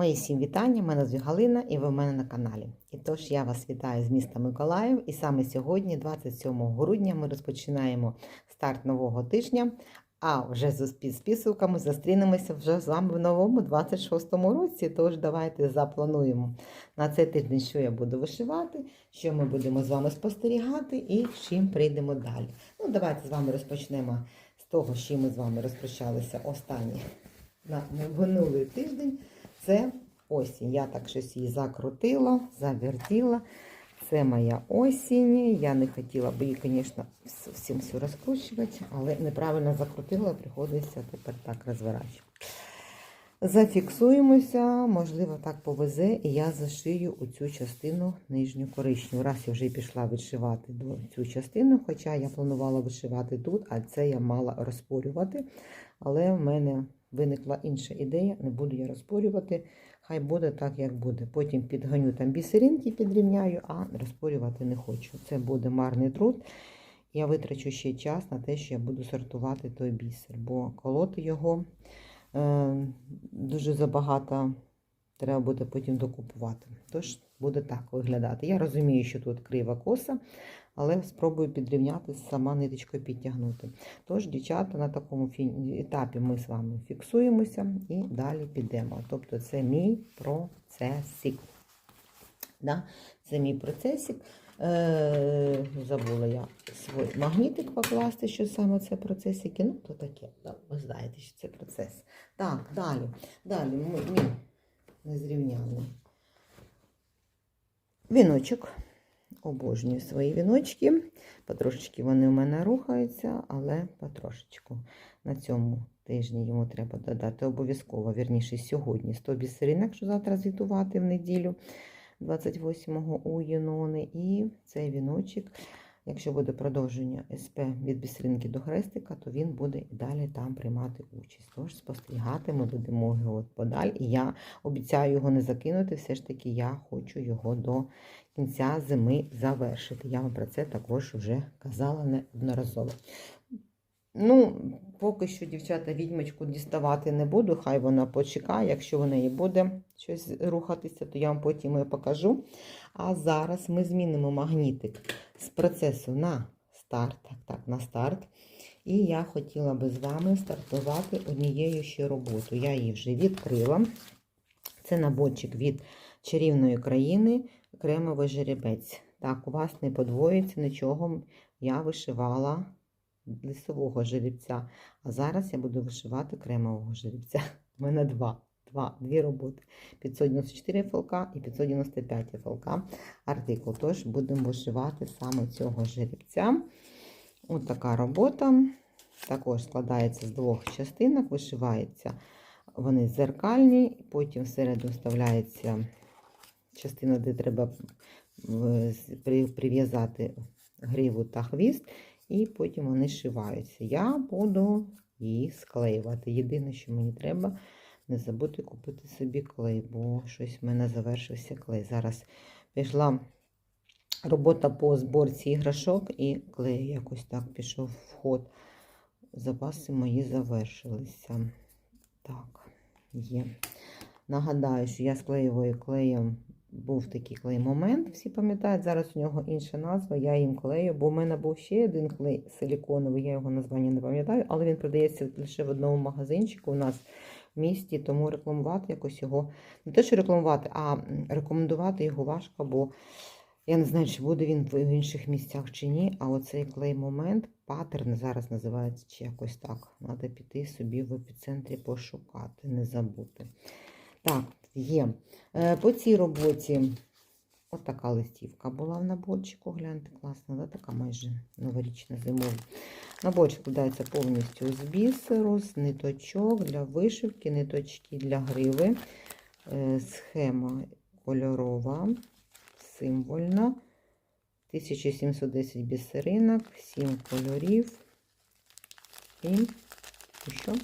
Мої всім вітання, мене звуть Галина і ви в мене на каналі. І тож я вас вітаю з міста Миколаїв. І саме сьогодні, 27 грудня, ми розпочинаємо старт нового тижня. А вже з з зустрінемося вже з вами в новому 26-му році. Тож давайте заплануємо на цей тиждень, що я буду вишивати, що ми будемо з вами спостерігати і чим прийдемо далі. Ну, давайте з вами розпочнемо з того, чим ми з вами розпочалися останні на минулий тиждень. Це осінь. Я так щось її закрутила, завертіла. Це моя осінь. Я не хотіла б її, звісно, всім всю розкручувати, але неправильно закрутила, приходиться тепер так розворачувати. Зафіксуємося, можливо, так повезе, і я зашию у цю частину нижню коричню. Раз я вже пішла вишивати до цю частину, хоча я планувала вишивати тут, а це я мала розпорювати. Але в мене виникла інша ідея, не буду я розпорювати, хай буде так, як буде. Потім підганю там бісеринки, підрівняю, а розпорювати не хочу. Це буде марний труд. Я витрачу ще час на те, що я буду сортувати той бісер, бо колоти його е, дуже забагато треба буде потім докупувати. Тож буде так виглядати. Я розумію, що тут крива коса, але спробую підрівняти, сама ниточкою підтягнути. Тож, дівчата, на такому етапі ми з вами фіксуємося і далі підемо. Тобто це мій процесик. Да? Це мій процесик. Е, Забула я свій магнітик покласти, що саме це процесики. Ну, то таке, да, ви знаєте, що це процес. Так, далі. Далі мій незрівняний віночок. Обожнюю свої віночки. Потрошечки вони у мене рухаються, але потрошечку. На цьому тижні йому треба додати обов'язково, вірніше, сьогодні 100 бісеринок, що завтра звітувати в неділю 28-го у Єнони. І цей віночок, якщо буде продовження СП від бісеринки до хрестика, то він буде і далі там приймати участь. Тож спостерігати ми будемо його подаль. І я обіцяю його не закинути, все ж таки я хочу його до кінця зими завершити. Я вам про це також вже казала неодноразово. Ну, поки що, дівчата, відьмочку діставати не буду, хай вона почекає. Якщо в неї буде щось рухатися, то я вам потім її покажу. А зараз ми змінимо магнітик з процесу на старт. Так, так, на старт. І я хотіла би з вами стартувати однією ще роботою. Я її вже відкрила. Це наборчик від чарівної країни кремовий жеребець. Так, у вас не подвоїться нічого. Я вишивала лісового жеребця. А зараз я буду вишивати кремового жеребця. У мене два. Два, Дві роботи. 594 ФЛК і 595 ФЛК артикул. Тож будемо вишивати саме цього жеребця. Ось така робота. Також складається з двох частинок, вишивається вони зеркальні, потім всереду вставляється частина, де треба прив'язати гриву та хвіст, і потім вони шиваються. Я буду її склеювати. Єдине, що мені треба, не забути купити собі клей, бо щось в мене завершився клей. Зараз пішла робота по зборці іграшок, і клей якось так пішов в ход. Запаси мої завершилися. Так, є. Нагадаю, що я склеюваю клеєм був такий клей-момент, всі пам'ятають, зараз у нього інша назва, я їм клею, бо в мене був ще один клей силіконовий, я його названня не пам'ятаю, але він продається лише в одному магазинчику у нас в місті, тому рекламувати якось його, не те, що рекламувати, а рекомендувати його важко, бо я не знаю, чи буде він в інших місцях чи ні. А оцей клей-момент, паттерн зараз називається чи якось так. Треба піти собі в епіцентрі пошукати, не забути. Так, є. Е, по цій роботі от така листівка була в наборчику. Гляньте, класно, да? така майже новорічна зимова. Наборчик складається повністю з бісеру, з ниточок для вишивки, ниточки для гриви. Е, схема кольорова, символьна. 1710 бісеринок, 7 кольорів. І що?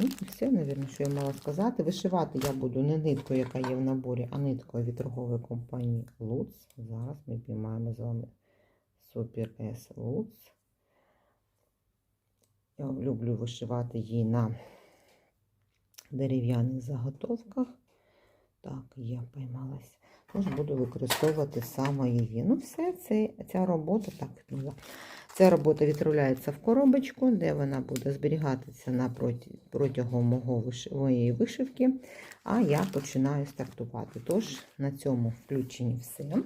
Ну, все, мабуть, що я мала сказати. Вишивати я буду не ниткою, яка є в наборі, а ниткою від торгової компанії Lutz. Зараз ми піймаємо з вами Super S Lutz. Я люблю вишивати її на дерев'яних заготовках. Так, є, поймалась. Тож буду використовувати саме її. Ну, все, це, ця робота, так, ну, ця робота відправляється в коробочку, де вона буде зберігатися протягом моєї вишивки. А я починаю стартувати. Тож, на цьому включенні все.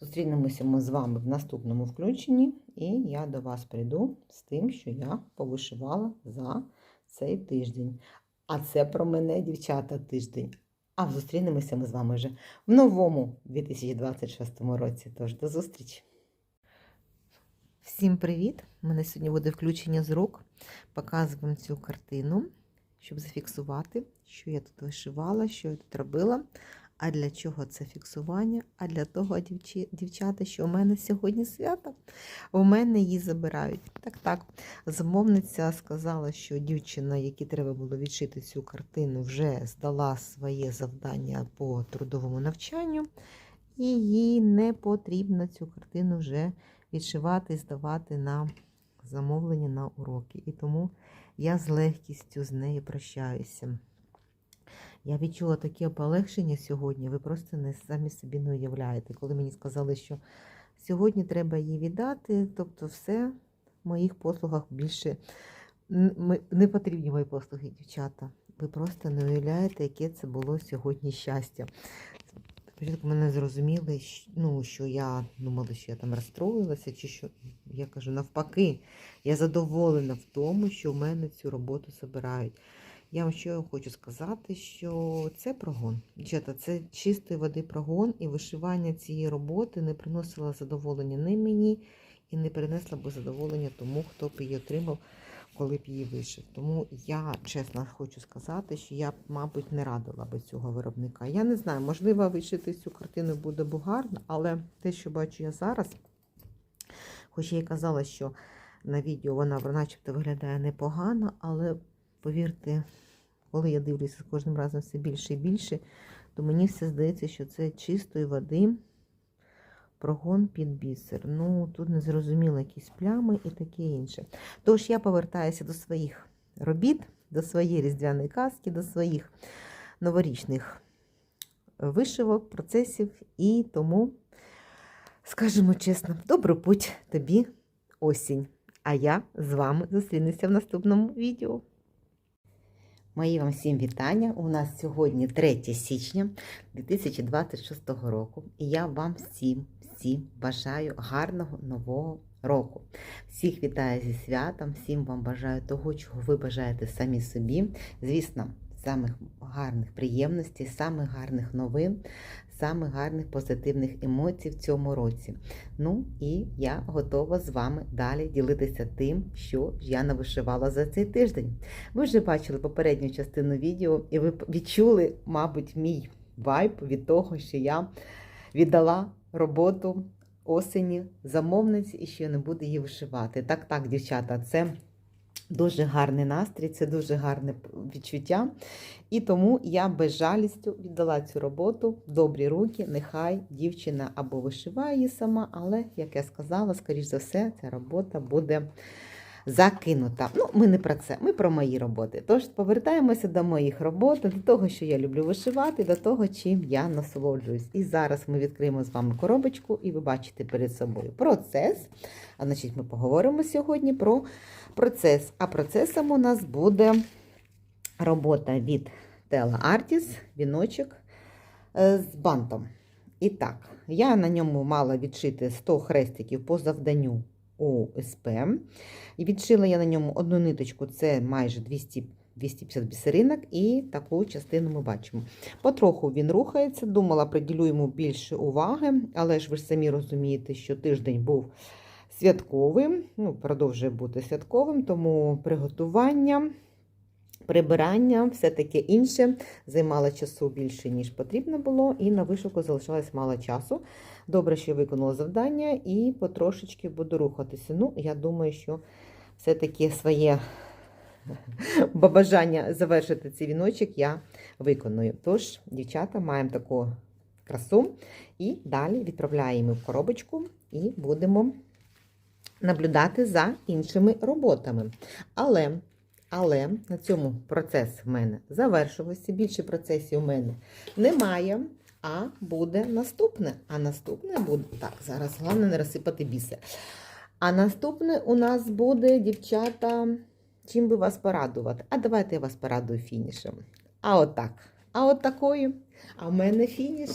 Зустрінемося ми з вами в наступному включенні, і я до вас прийду з тим, що я повишивала за цей тиждень. А це про мене, дівчата, тиждень. А зустрінемося ми з вами вже в новому 2026 році. Тож до зустрічі! Всім привіт! У мене сьогодні буде включення з рук. Показуємо цю картину, щоб зафіксувати, що я тут вишивала, що я тут робила. А для чого це фіксування? А для того, дівчата, що у мене сьогодні свято, у мене її забирають. Так, так. Замовниця сказала, що дівчина, якій треба було відшити цю картину, вже здала своє завдання по трудовому навчанню, і їй не потрібно цю картину вже відшивати і здавати на замовлення на уроки. І тому я з легкістю з нею прощаюся. Я відчула таке полегшення сьогодні, ви просто не самі собі не уявляєте. Коли мені сказали, що сьогодні треба її віддати, тобто все в моїх послугах більше не потрібні мої послуги, дівчата. Ви просто не уявляєте, яке це було сьогодні щастя. Спочатку мене зрозуміли, ну, що я думала, що я там розстроїлася, чи що. Я кажу, навпаки, я задоволена в тому, що в мене цю роботу забирають. Я вам що хочу сказати, що це прогон. Дівчата, це чистої води прогон, і вишивання цієї роботи не приносило задоволення не мені і не принесла б задоволення тому, хто б її отримав, коли б її вишив. Тому я чесно хочу сказати, що я б, мабуть, не радила би цього виробника. Я не знаю, можливо, вишити цю картину буде гарно, але те, що бачу я зараз, хоч я й казала, що на відео вона начебто виглядає непогано, але повірте, коли я дивлюся з кожним разом все більше і більше, то мені все здається, що це чистої води прогон під бісер. Ну, тут не зрозуміло якісь плями і таке інше. Тож я повертаюся до своїх робіт, до своєї різдвяної казки, до своїх новорічних вишивок, процесів. І тому, скажімо чесно, добру путь тобі осінь. А я з вами зустрінуся в наступному відео. Мої вам всім вітання. У нас сьогодні 3 січня 2026 року. І я вам всім, всім бажаю гарного нового року. Всіх вітаю зі святом, всім вам бажаю того, чого ви бажаєте самі собі. Звісно, самих гарних приємностей, самих гарних новин, самих гарних позитивних емоцій в цьому році. Ну і я готова з вами далі ділитися тим, що я навишивала за цей тиждень. Ви вже бачили попередню частину відео, і ви відчули, мабуть, мій вайб від того, що я віддала роботу осені замовниці і що я не буду її вишивати. Так, так, дівчата, це. Дуже гарний настрій, це дуже гарне відчуття. І тому я без жалістю віддала цю роботу в добрі руки. Нехай дівчина або вишиває її сама, але, як я сказала, скоріш за все, ця робота буде закинута. Ну, ми не про це, ми про мої роботи. Тож повертаємося до моїх робот, до того, що я люблю вишивати, до того, чим я насолоджуюсь. І зараз ми відкриємо з вами коробочку, і ви бачите перед собою процес. А значить, ми поговоримо сьогодні про процес. А процесом у нас буде робота від Tela Artis, віночок е, з бантом. І так, я на ньому мала відшити 100 хрестиків по завданню ОСП. І відшила я на ньому одну ниточку, це майже 200 250 бісеринок, і таку частину ми бачимо. Потроху він рухається, думала, приділю йому більше уваги, але ж ви ж самі розумієте, що тиждень був святковим, ну, продовжує бути святковим, тому приготування, прибирання, все таке інше займало часу більше, ніж потрібно було, і на вишуку залишалось мало часу. Добре, що виконала завдання, і потрошечки буду рухатися. Ну, я думаю, що все-таки своє бажання завершити цей віночок я виконую. Тож, дівчата, маємо таку красу. І далі відправляємо в коробочку і будемо наблюдати за іншими роботами. Але, Але на цьому процес в мене завершився. Більше процесів у мене немає. А буде наступне. А наступне буде. Так, зараз головне не розсипати бісер. А наступне у нас буде, дівчата, чим би вас порадувати? А давайте я вас порадую фінішем. А отак. А от такою. А в мене фініш.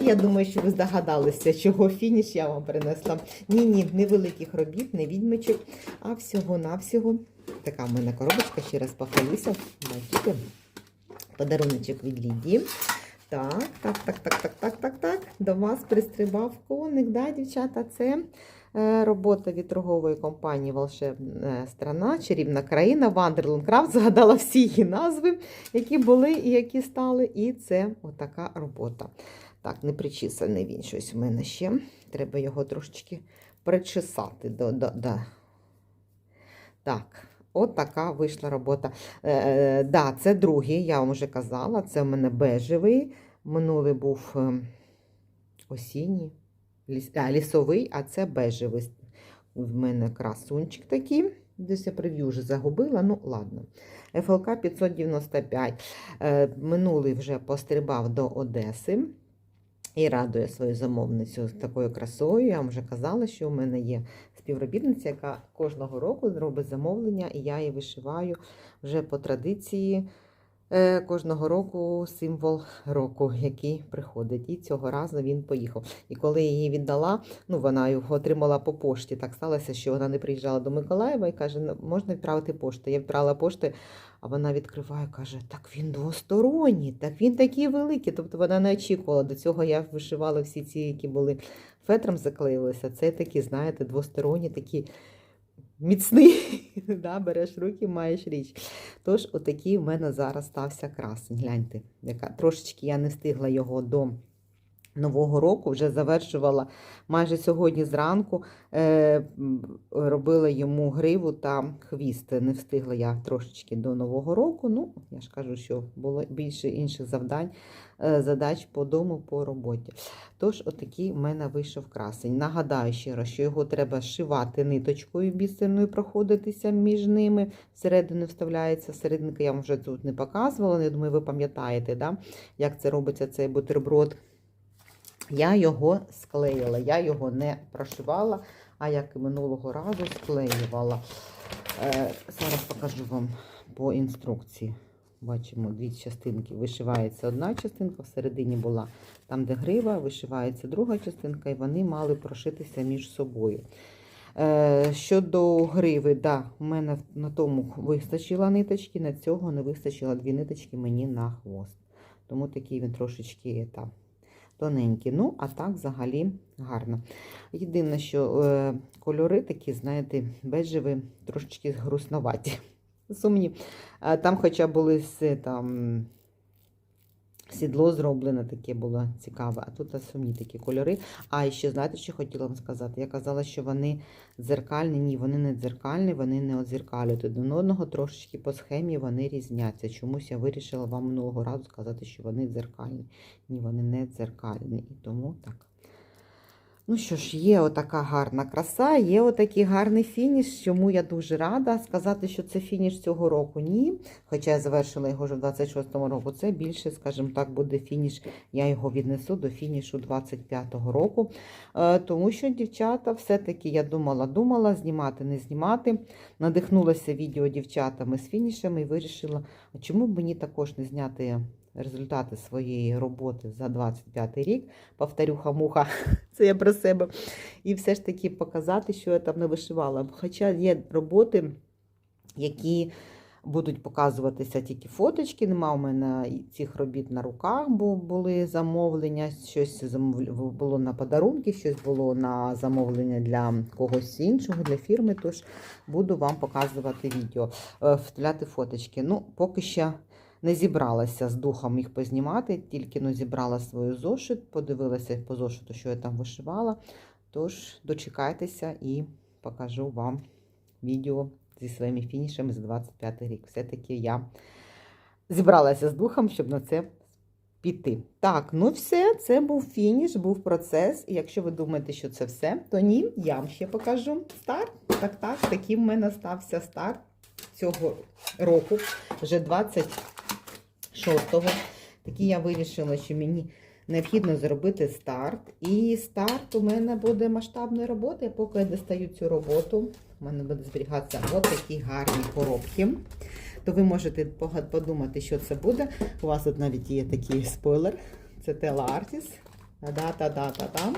І я думаю, що ви здогадалися, чого фініш я вам принесла. Ні-ні, не великих робіт, не відмичок, а всього-навсього. Така в мене коробочка, ще раз похвалюся. Бачите? Подаруночок від Лідії. Так, так, так, так, так, так, так, так. До вас пристрибав коник, да, дівчата? Це е, робота від торгової компанії Волшебна страна, чарівна країна, Wonderland Craft. Згадала всі її назви, які були і які стали. І це отака робота. Так, не причесаний він щось у мене ще. Треба його трошечки причесати. До, до, до. Так. От така вийшла робота. Е, е, да, це другий, я вам вже казала. Це в мене бежевий. Минулий був е, осінній, ліс, а, лісовий, а це бежевий. В мене красунчик такий. Десь я прев'ю вже загубила, ну ладно. ФЛК 595. Е, минулий вже пострибав до Одеси. І радує свою замовницю з такою красою. Я вам вже казала, що у мене є співробітниця, яка кожного року робить замовлення, і я її вишиваю вже по традиції е, кожного року символ року, який приходить. І цього разу він поїхав. І коли її віддала, ну вона його отримала по пошті. Так сталося, що вона не приїжджала до Миколаєва і каже: «Ну, можна відправити пошту. Я відправила пошти. А вона відкриває, каже, так він двосторонній, так він такий великий. Тобто вона не очікувала. До цього я вишивала всі ці, які були фетром заклеїлося. Це такі, знаєте, двосторонні, такі міцний. да, Береш руки, маєш річ. Тож, отакий в мене зараз стався красень. Гляньте, яка трошечки я не встигла його до. Нового року вже завершувала майже сьогодні зранку, е, робила йому гриву та хвіст. Не встигла я трошечки до Нового року. Ну, я ж кажу, що було більше інших завдань, е, задач по дому, по роботі. Тож, отакий в мене вийшов красень. Нагадаю ще раз, що його треба шивати ниточкою бісерною, проходитися між ними. Всередину вставляється серединка, я вам вже тут не показувала. Я думаю, ви пам'ятаєте, да? як це робиться цей бутерброд. Я його склеїла, я його не прошивала, а як і минулого разу склеювала. Е, Зараз покажу вам по інструкції. Бачимо дві частинки. Вишивається одна частинка, всередині була там, де грива, вишивається друга частинка, і вони мали прошитися між собою. Е, Щодо гриви, да, у мене на тому вистачило ниточки, на цього не вистачило дві ниточки мені на хвост. Тому такий він трошечки там тоненькі. Ну, а так взагалі гарно. Єдине, що е, кольори такі, знаєте, бежеві, трошечки грустноваті. Сумні. А там, хоча були з, там, сідло зроблене, таке було цікаве, а тут сумні такі кольори. А ще, знаєте, що хотіла вам сказати? Я казала, що вони дзеркальні. Ні, вони не дзеркальні, вони не одзеркалюють один одного, трошечки по схемі вони різняться. Чомусь я вирішила вам минулого разу сказати, що вони дзеркальні. Ні, вони не дзеркальні. І тому так. Ну що ж, є отака гарна краса, є отакий гарний фініш, чому я дуже рада. Сказати, що це фініш цього року, ні. Хоча я завершила його вже в 26-му року. Це більше, скажімо так, буде фініш. Я його віднесу до фінішу 25-го року. Е, Тому що, дівчата, все-таки я думала, думала, знімати, не знімати. Надихнулася відео дівчатами з фінішами і вирішила, чому б мені також не зняти результати своєї роботи за 25 рік. Повторюха муха, це я про себе. І все ж таки показати, що я там не вишивала. Хоча є роботи, які будуть показуватися тільки фоточки. Нема у мене цих робіт на руках, бо були замовлення, щось було на подарунки, щось було на замовлення для когось іншого, для фірми. Тож буду вам показувати відео, е, вставляти фоточки. Ну, поки що не зібралася з духом їх познімати, тільки ну, зібрала свою зошит, подивилася по зошиту, що я там вишивала. Тож дочекайтеся і покажу вам відео зі своїми фінішами за 25 рік. Все-таки я зібралася з духом, щоб на це піти. Так, ну все, це був фініш, був процес. І якщо ви думаєте, що це все, то ні, я вам ще покажу старт. Так, так, такий в мене стався старт цього року, вже 26-го. Такі я вирішила, що мені необхідно зробити старт. І старт у мене буде масштабної роботи. Поки я достаю цю роботу, у мене буде зберігатися от такі гарні коробки. То ви можете подумати, що це буде. У вас тут навіть є такий спойлер. Це Tela Artis. Та-да-та-да-та-там.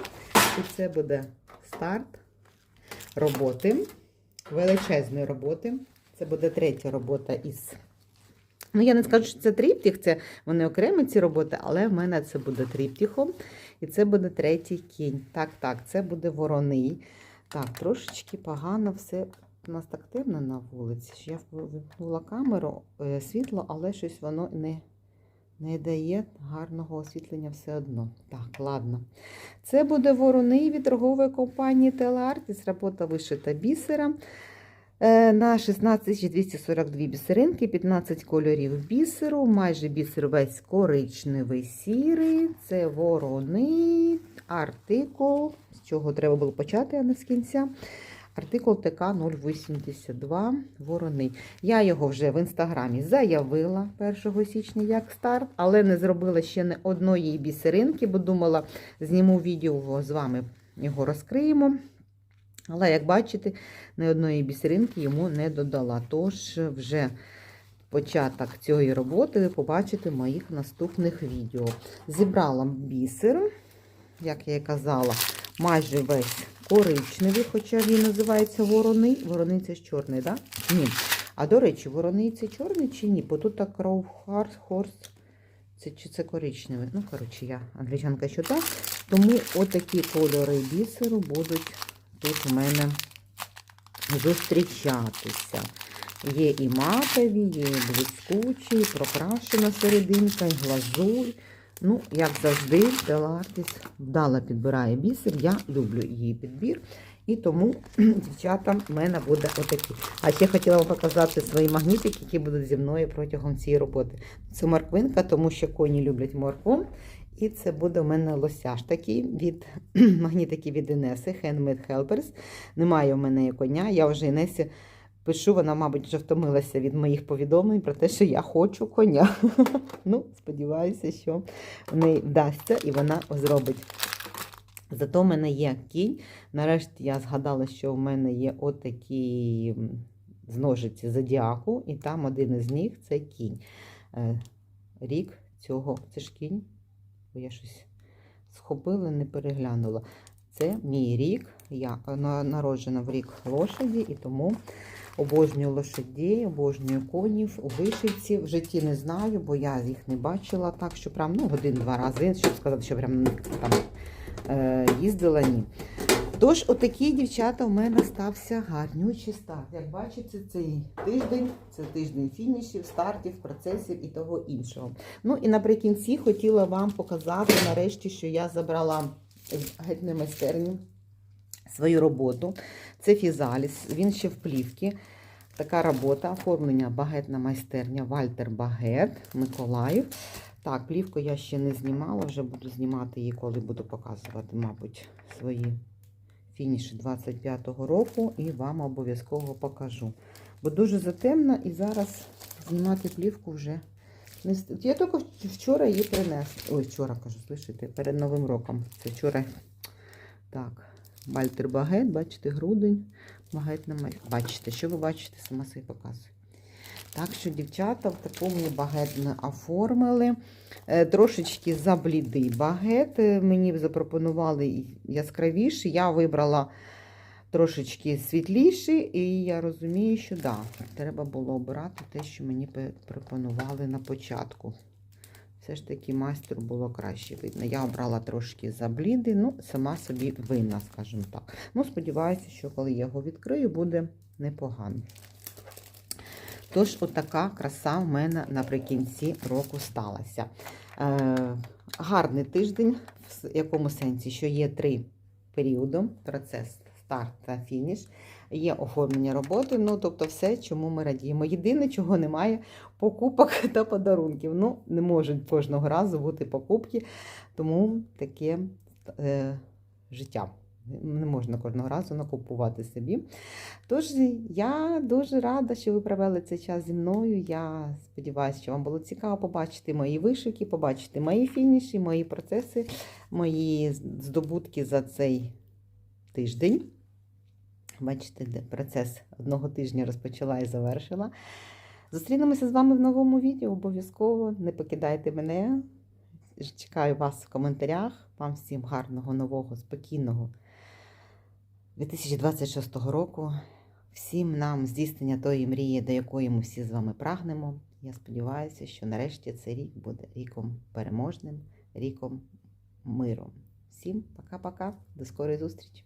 І це буде старт роботи, величезної роботи. Це буде третя робота із. Ну, я не скажу, що це тріптіх, це вони окремі ці роботи, але в мене це буде тріптіхом. І це буде третій кінь. Так, так, це буде вороний. Так, трошечки погано все. У нас так темно на вулиці. Я вимкнула камеру, е, світло, але щось воно не, не дає гарного освітлення все одно. Так, ладно. Це буде вороний від торгової компанії Телеартіс. Робота вишита бісером. Е, На 16242 бісеринки, 15 кольорів бісеру, майже бісер весь коричневий сірий. Це ворони, артикул, з чого треба було почати, а не з кінця. Артикул ТК 082 ворони. Я його вже в інстаграмі заявила 1 січня як старт, але не зробила ще не одної бісеринки, бо думала, зніму відео з вами його розкриємо. Але, як бачите, ні одної бісеринки йому не додала. Тож вже початок цієї роботи ви побачите в моїх наступних відео. Зібрала бісер, як я і казала, майже весь коричневий, хоча він називається вороний. Це ж чорний, так? Да? Ні. А до речі, вороний це чорний чи ні? Бо тут так кров. Це чи це коричневий? Ну, коротше, я англічанка що так. Тому отакі кольори бісеру будуть тут у мене зустрічатися. Є і матові, є і блискучі, і прокрашена серединка, і глазурь. Ну, як завжди, Телартіс вдало підбирає бісер. Я люблю її підбір. І тому, дівчата, в мене буде отакі. А ще хотіла вам показати свої магнітики, які будуть зі мною протягом цієї роботи. Це морквинка, тому що коні люблять моркву. І це буде у мене лосяш такий від магнітики від Інеси, Handmade Helpers. Немає у мене коня. Я вже Інесі пишу, вона, мабуть, вже втомилася від моїх повідомлень про те, що я хочу коня. ну, сподіваюся, що в неї вдасться і вона зробить. Зато в мене є кінь. Нарешті я згадала, що в мене є отакі зножиці зодіаку, і там один із них це кінь. Е, Рік цього, це ж кінь бо я щось схопила, не переглянула. Це мій рік. Я народжена в рік лошаді, і тому обожнюю лошадей, обожнюю конів у вишивці. В житті не знаю, бо я їх не бачила так, що прям ну, один-два рази, щоб сказати, що прям там е, їздила, ні. Тож, отакі дівчата у мене стався гарнючий старт. Як бачите, цей тиждень, це тиждень фінішів, стартів, процесів і того іншого. Ну і наприкінці хотіла вам показати нарешті, що я забрала геть не майстерні свою роботу. Це фізаліс, він ще в плівці. Така робота, оформлення багетна майстерня Вальтер Багет, Миколаїв. Так, плівку я ще не знімала, вже буду знімати її, коли буду показувати, мабуть, свої фініші 25-го року і вам обов'язково покажу. Бо дуже затемно і зараз знімати плівку вже не Я тільки вчора її принесла. Ой, вчора кажу, слышите, перед Новим роком. Це вчора. Так, Бальтер Багет, бачите, грудень. Багет на Бачите, що ви бачите, сама собі показую. Так що, дівчата, в такому багет ми оформили. Е, трошечки заблідий багет. Е, мені запропонували яскравіший. Я вибрала трошечки світліший, і я розумію, що да, треба було обирати те, що мені пропонували на початку. Все ж таки майстру було краще видно. Я обрала трошки заблідий, ну, сама собі винна, скажімо так. Ну, сподіваюся, що коли я його відкрию, буде непогано. Тож, отака краса в мене наприкінці року сталася. Е, Гарний тиждень, в якому сенсі, що є три періоди: процес, старт та фініш, є оформлення роботи, ну, тобто все, чому ми радіємо. Єдине, чого немає, покупок та подарунків. Ну, не можуть кожного разу бути покупки, тому таке е, життя. Не можна кожного разу накупувати собі. Тож я дуже рада, що ви провели цей час зі мною. Я сподіваюся, що вам було цікаво побачити мої вишивки, побачити мої фініші, мої процеси, мої здобутки за цей тиждень. Бачите, де процес одного тижня розпочала і завершила. Зустрінемося з вами в новому відео. Обов'язково не покидайте мене. Чекаю вас в коментарях. Вам всім гарного, нового, спокійного 2026 року. Всім нам здійснення тої мрії, до якої ми всі з вами прагнемо. Я сподіваюся, що нарешті цей рік буде ріком переможним, ріком миру. Всім пока-пока, до скорої зустрічі!